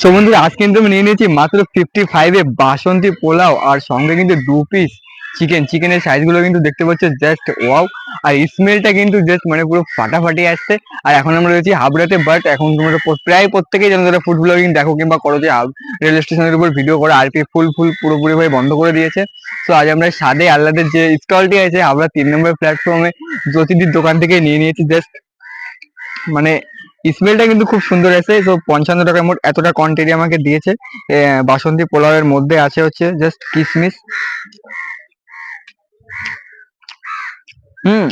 So বন্ধুরা আজ কিন্তু আমি নিয়ে নিয়েছি, মাত্র ফিফটি ফাইভে বাসন্তী পোলাও আর সঙ্গে কিন্তু দু পিস চিকেন চিকেনের সাইজগুলো কিন্তু দেখতে পাচ্ছ জাস্ট ওয়াও আর স্মেলটা কিন্তু জাস্ট মানে পুরো ফাটাফাটি আসছে। আর এখন আমরা রয়েছি হাবড়াতে বাট এখন তোমরা প্রায় প্রত্যেকেই যেন যারা ফুড ব্লগিং দেখো কিংবা করো যে রেল স্টেশনের উপর ভিডিও করে আরপি ফুল ফুল পুরোপুরি ভাবে বন্ধ করে দিয়েছে। তো আজ আমরা সাদে আল্লাদের যে স্টলটি আছে, হাবড়া তিন নম্বর প্ল্যাটফর্মে জ্যোতিদির দোকান থেকে নিয়ে নিয়েছি জাস্ট মানে স্মেলটা কিন্তু খুব সুন্দর আছে। তো পঞ্চান্ন টাকার মোট এতটা কোয়ান্টিটি আমাকে দিয়েছে। বাসন্তী পোলাওয়ের মধ্যে আছে হচ্ছে জাস্ট কিশমিশ হুম।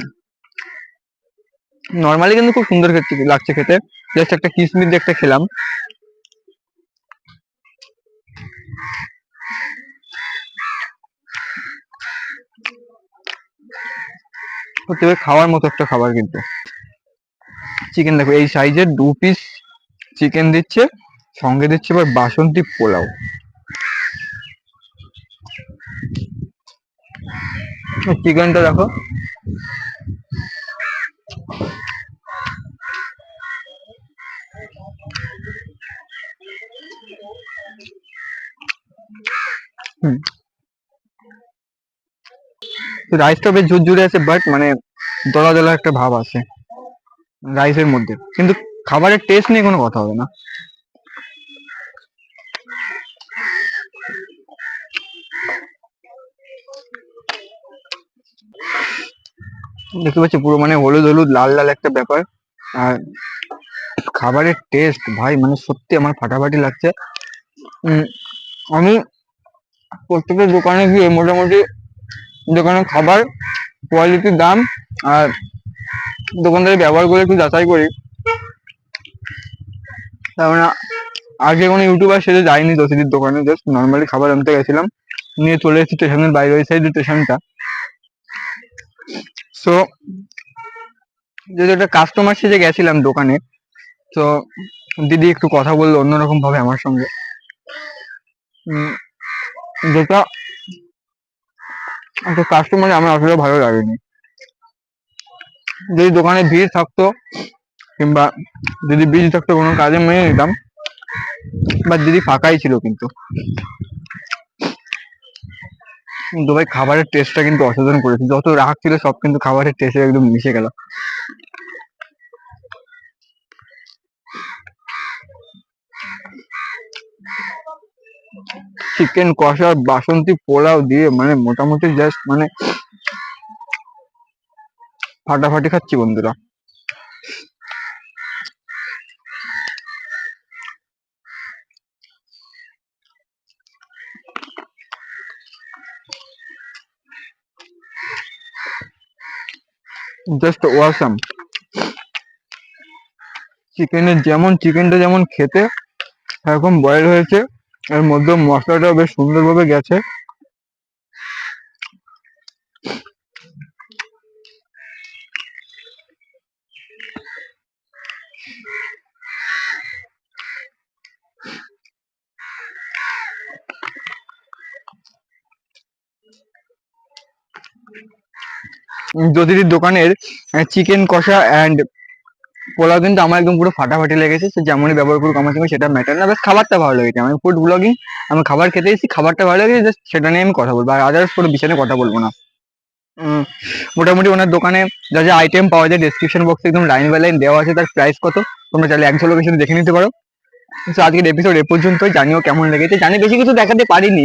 নর্মালি কিন্তু খুব সুন্দর লাগছে খেতে। জাস্ট একটা কিশমিশ দিয়ে একটা খেলাম। খাওয়ার মতো একটা খাবার কিন্তু। চিকেন দেখো, এই সাইজের দু পিস চিকেন দিচ্ছে, সঙ্গে দিচ্ছে এবার বাসন্তী পোলাও। চিকেনটা দেখো। রাইসটা বেশ ঝুরঝুরে আছে বাট মানে দলা দলা একটা ভাব আছে। রাইসের মধ্যে। কিন্তু খাবারের টেস্ট নিয়ে কোনো কথা হবে না। দেখতে পাচ্ছি পুরো মানে হলুদ হলুদ, লাল লাল একটা ব্যাপার। আর খাবারের টেস্ট ভাই মানে সত্যি আমার ফাটাফাটি লাগছে। আমি প্রত্যেকটা দোকানে গিয়ে মোটামুটি দোকানের খাবার কোয়ালিটির দাম আর দোকানদারের ব্যবহার করে একটু যাচাই করি। তার মানে আগে কোনো ইউটিউবার সেজে যাইনি দোষিদির দোকানে জাস্ট নর্মালি খাবার আনতে গেছিলাম। নিয়ে চলে এসেছি স্টেশনের বাইরে, ওই সাইড স্টেশনটা সো যেহেতু একটা কাস্টমার সেজে গেছিলাম দোকানে, তো দিদি একটু কথা বলল অন্যরকম ভাবে আমার সঙ্গে। যেটা, একটা কাস্টমার আমার আসলে ভালো লাগেনি। যদি দোকানে ভিড় থাকতো, কিংবা যদি বিজি থাকতো কোনো কাজে, মেনে নিতাম। বা দিদি ফাঁকাই ছিল কিন্তু। কিন্তু ভাই, খাবারের টেস্টটা কিন্তু অসাধারণ করেছে। যত রাগ ছিল, সব কিন্তু খাবারের টেস্টে একদম মিশে গেল। চিকেন কষা, বাসন্তী পোলাও দিয়ে মানে মোটামুটি জাস্ট মানে ফাটাফাটি খাচ্ছি বন্ধুরা। জাস্ট ওয়াসাম চিকেনের যেমন চিকেনটা যেমন খেতে এরকম বয়েল হয়েছে, এর মধ্যে মশলাটাও বেশ সুন্দরভাবে গেছে। জ্যোতিদির দোকানের চিকেন কষা অ্যান্ড পোলাও কিন্তু আমার একদম পুরো ফাটাফাটি লেগেছে। সে যেমনই ব্যবহার করুক, আমার সঙ্গে সেটা ম্যাটার না। বাস খাবারটা ভালো লেগেছে। আমি ফুড ব্লগিং আমি খাবার খেতে এসেছি, খাবারটা ভালো লেগেছে জাস্ট সেটা নিয়ে আমি কথা বলব। আর আদার্স কোনো বিষয় কথা বলব না। মোটামুটি ওনার দোকানে যা যা আইটেম পাওয়া যায় ডেসক্রিপশন বক্সে একদম লাইন বাই লাইন দেওয়া আছে। তার প্রাইস কত? তোমরা চাইলে এক লোকেশন দেখে নিতে পারো। তো আজকের এপিসোড এ পর্যন্তই। জানিও কেমন লেগেছে। জানি বেশি কিছু দেখাতে পারিনি।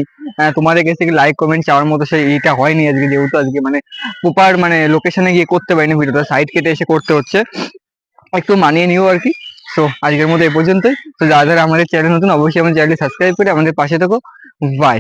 তোমাদের কাছে লাইক কমেন্ট চাওয়ার মতো সেই এটা হয়নি আজকে যেহেতু। আজকে মানে প্রপার মানে লোকেশনে গিয়ে করতে পারিনি ভিডিওটা সাইড কেটে এসে করতে হচ্ছে। একটু মানিয়ে নিও আর কি। সো আজকের মতো এ পর্যন্তই। তো যারা যারা আমাদের চ্যানেল নতুন, অবশ্যই আমাদের চ্যানেলটি সাবস্ক্রাইব করে আমাদের পাশে থাকো। বাই